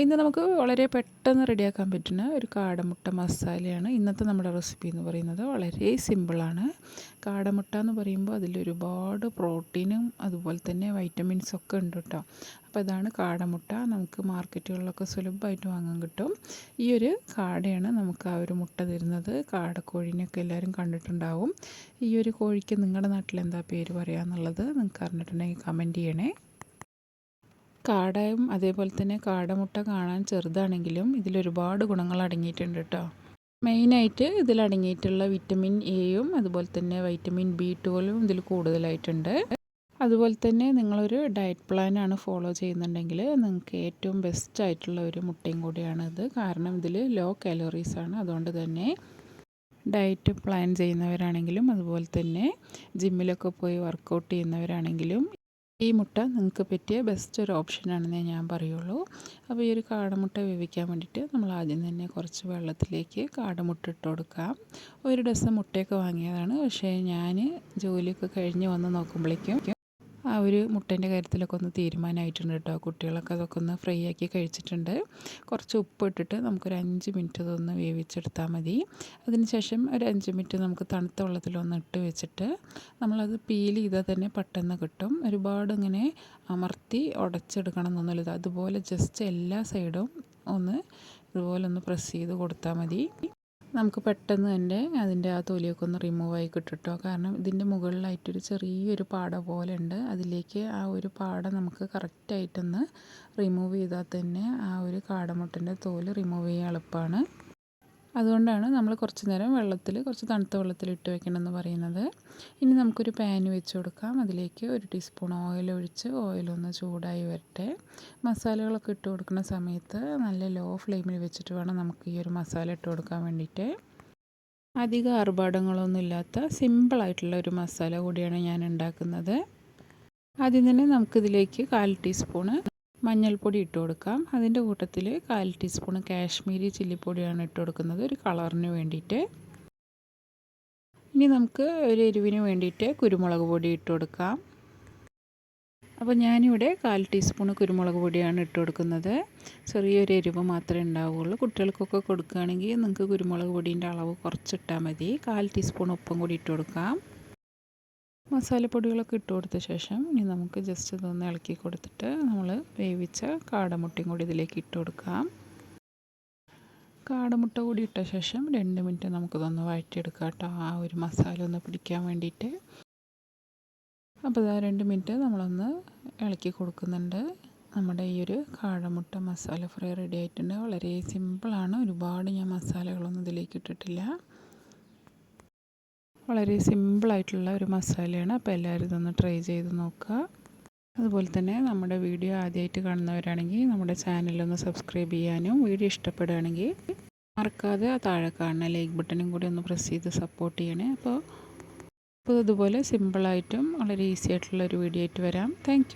ഇന്ന് നമുക്ക് വളരെ പെട്ടെന്ന് റെഡിയാക്കാൻ പറ്റുന്ന ഒരു കാടമുട്ട മസാലയാണ്. ഇന്നത്തെ നമ്മുടെ റെസിപ്പി എന്ന് പറയുന്നത് വളരെ സിമ്പിളാണ് കാടമുട്ട എന്ന് പറയുമ്പോൾ അതിലൊരുപാട് പ്രോട്ടീനും അതുപോലെ തന്നെ വൈറ്റമിൻസൊക്കെ ഉണ്ട് കേട്ടോ. അപ്പോൾ ഇതാണ് കാടമുട്ട. നമുക്ക് മാർക്കറ്റുകളിലൊക്കെ സുലഭമായിട്ട് വാങ്ങാൻ കിട്ടും. ഈ ഒരു കാടയാണ് നമുക്ക് ആ ഒരു മുട്ട തരുന്നത്. കാടക്കോഴിനെയൊക്കെ എല്ലാവരും കണ്ടിട്ടുണ്ടാവും. ഈ ഒരു കോഴിക്ക് നിങ്ങളുടെ നാട്ടിൽ എന്താ പേര് പറയാന്നുള്ളത് നിങ്ങൾക്ക് അറിഞ്ഞിട്ടുണ്ടെങ്കിൽ കമന്റ് ചെയ്യണേ. കാടയും അതേപോലെ തന്നെ കാടമുട്ട കാണാൻ ചെറുതാണെങ്കിലും ഇതിലൊരുപാട് ഗുണങ്ങൾ അടങ്ങിയിട്ടുണ്ട് കേട്ടോ മെയിനായിട്ട് ഇതിലടങ്ങിയിട്ടുള്ള വിറ്റമിൻ എയും അതുപോലെ തന്നെ വൈറ്റമിൻ ബി ട്വൽവും ഇതിൽ കൂടുതലായിട്ടുണ്ട്. അതുപോലെ തന്നെ നിങ്ങളൊരു ഡയറ്റ് പ്ലാനാണ് ഫോളോ ചെയ്യുന്നുണ്ടെങ്കിൽ നിങ്ങൾക്ക് ഏറ്റവും ബെസ്റ്റ് ആയിട്ടുള്ള ഒരു മുട്ടയും കൂടിയാണ് ഇത്. കാരണം ഇതിൽ ലോ കാലോറീസ് ആണ്. അതുകൊണ്ട് തന്നെ ഡയറ്റ് പ്ലാൻ ചെയ്യുന്നവരാണെങ്കിലും അതുപോലെ തന്നെ ജിമ്മിലൊക്കെ പോയി വർക്കൗട്ട് ചെയ്യുന്നവരാണെങ്കിലും ഈ മുട്ട നിങ്ങൾക്ക് പറ്റിയ ബെസ്റ്റ് ഒരു ഓപ്ഷനാണെന്നേ ഞാൻ പറയുള്ളൂ. അപ്പോൾ ഈ ഒരു കാടമുട്ട വേവിക്കാൻ വേണ്ടിയിട്ട് നമ്മൾ ആദ്യം തന്നെ കുറച്ച് വെള്ളത്തിലേക്ക് കാടമുട്ട ഇട്ട് കൊടുക്കാം. ഒരു ഡസൻ മുട്ടയൊക്കെ വാങ്ങിയതാണ്. പക്ഷേ ഞാൻ ജോലിയൊക്കെ കഴിഞ്ഞ് വന്ന് നോക്കുമ്പോഴേക്കും ആ ഒരു മുട്ടേന്റെ കാര്യത്തിലൊക്കെ ഒന്ന് തീരുമാനമായിട്ടുണ്ട് കേട്ടോ. കുട്ടികളൊക്കെ അതൊക്കെ ഒന്ന് ഫ്രൈ ആക്കി കഴിച്ചിട്ടുണ്ട്. കുറച്ച് ഉപ്പ് ഇട്ടിട്ട് നമുക്കൊരു അഞ്ച് മിനിറ്റ് ഇതൊന്ന് വേവിച്ചെടുത്താൽ മതി. അതിനുശേഷം ഒരു അഞ്ച് മിനിറ്റ് നമുക്ക് തണുത്ത വെള്ളത്തിലൊന്ന് ഇട്ട് വെച്ചിട്ട് നമ്മളത് പീൽ ചെയ്താൽ തന്നെ പെട്ടെന്ന് കിട്ടും. ഒരുപാട് ഇങ്ങനെ അമർത്തി ഉടച്ചെടുക്കണം എന്നൊന്നുമില്ല. അതുപോലെ ജസ്റ്റ് എല്ലാ സൈഡും ഒന്ന് ഇതുപോലെ ഒന്ന് പ്രസ് ചെയ്ത് കൊടുത്താൽ മതി. നമുക്ക് പെട്ടെന്ന് തന്നെ അതിന്റെ ആ തൊലിയൊക്കെ ഒന്ന് റിമൂവ് ആയി കിട്ടും കാരണം ഇതിന്റെ മുകളിലായിട്ടൊരു ചെറിയൊരു പാട പോലെ ഉണ്ട് അതിലേക്ക് ആ ഒരു പാട നമുക്ക് കറക്റ്റായിട്ടൊന്ന് റിമൂവ് ചെയ്താൽ തന്നെ ആ ഒരു കാടമുട്ടന്റെ തോൽ റിമൂവ് ചെയ്യാൻ എളുപ്പമാണ്. അതുകൊണ്ടാണ് നമ്മൾ കുറച്ച് നേരം വെള്ളത്തിൽ കുറച്ച് തണുത്ത വെള്ളത്തിൽ ഇട്ട് വെക്കണമെന്ന് പറയുന്നത്. ഇനി നമുക്കൊരു പാൻ വെച്ച് കൊടുക്കാം. അതിലേക്ക് ഒരു ടീസ്പൂൺ ഓയിൽ ഒഴിച്ച് ഓയിലൊന്ന് ചൂടായി വരട്ടെ. മസാലകളൊക്കെ ഇട്ട് കൊടുക്കുന്ന സമയത്ത് നല്ല ലോ ഫ്ലെയിമിൽ വെച്ചിട്ട് വേണം നമുക്ക് ഈ ഒരു മസാല ഇട്ട് കൊടുക്കാൻ വേണ്ടിയിട്ട്. അധികം ആർഭാടങ്ങളൊന്നും ഇല്ലാത്ത സിമ്പിളായിട്ടുള്ള ഒരു മസാല കൂടിയാണ് ഞാൻ ഉണ്ടാക്കുന്നത്. ആദ്യം തന്നെ നമുക്കിതിലേക്ക് കാൽ ടീസ്പൂണ് മഞ്ഞൾപ്പൊടി ഇട്ട് കൊടുക്കാം. അതിന്റെ കൂട്ടത്തിൽ കാൽ ടീസ്പൂൺ കാശ്മീരി ചില്ലിപ്പൊടിയാണ് ഇട്ട് കൊടുക്കുന്നത്. ഒരു കളറിന് വേണ്ടിയിട്ട്. ഇനി നമുക്ക് ഒരു എരിവിന് വേണ്ടിയിട്ട് കുരുമുളക് പൊടി ഇട്ട് കൊടുക്കാം. അപ്പോൾ ഞാനിവിടെ കാൽ ടീസ്പൂൺ കുരുമുളക് പൊടിയാണ് ഇട്ട് കൊടുക്കുന്നത്. ചെറിയൊരു എരിവ് മാത്രമേ ഉണ്ടാവുകയുള്ളൂ. കുട്ടികൾക്കൊക്കെ കൊടുക്കുകയാണെങ്കിൽ നിങ്ങൾക്ക് കുരുമുളക് പൊടീന്റെ അളവ് കുറച്ചിട്ടാൽ മതി. കാൽ ടീസ്പൂൺ ഉപ്പും കൂടി ഇട്ട് കൊടുക്കാം. മസാലപ്പൊടികളൊക്കെ ഇട്ട് കൊടുത്ത ശേഷം ഇനി നമുക്ക് ജസ്റ്റ് ഇതൊന്ന് ഇളക്കി കൊടുത്തിട്ട് നമ്മൾ വേവിച്ച കാടമുട്ടയും കൂടി ഇതിലേക്ക് ഇട്ട് കൊടുക്കാം. കാടമുട്ട കൂടി ഇട്ട ശേഷം രണ്ട് മിനിറ്റ് നമുക്കിതൊന്ന് വഴറ്റിയെടുക്കാം കേട്ടോ. ആ ഒരു മസാല ഒന്ന് പിടിക്കാൻ വേണ്ടിയിട്ട്. അപ്പോൾ ഇതാ രണ്ട് മിനിറ്റ് നമ്മളൊന്ന് ഇളക്കി കൊടുക്കുന്നുണ്ട്. നമ്മുടെ ഈ ഒരു കാടമുട്ട മസാല ഫ്രൈ റെഡി ആയിട്ടുണ്ട്. വളരെ സിമ്പിളാണ് ഒരുപാട് ഞാൻ മസാലകളൊന്നും ഇതിലേക്ക് ഇട്ടിട്ടില്ല. വളരെ സിമ്പിളായിട്ടുള്ള ഒരു മസാലയാണ് അപ്പോൾ എല്ലാവരും ഇതൊന്ന് ട്രൈ ചെയ്ത് നോക്കുക. അതുപോലെ തന്നെ നമ്മുടെ വീഡിയോ ആദ്യമായിട്ട് കാണുന്നവരാണെങ്കിൽ നമ്മുടെ ചാനലൊന്ന് സബ്സ്ക്രൈബ് ചെയ്യാനും വീഡിയോ ഇഷ്ടപ്പെടുകയാണെങ്കിൽ മറക്കാതെ ആ താഴെ കാണുന്ന ലൈക്ക് ബട്ടണും കൂടി ഒന്ന് പ്രസ് ചെയ്ത് സപ്പോർട്ട് ചെയ്യണേ. അപ്പോൾ അപ്പോൾ ഇതുപോലെ സിമ്പിളായിട്ടും വളരെ ഈസി ആയിട്ടുള്ള ഒരു വീഡിയോ ആയിട്ട് വരാം. താങ്ക്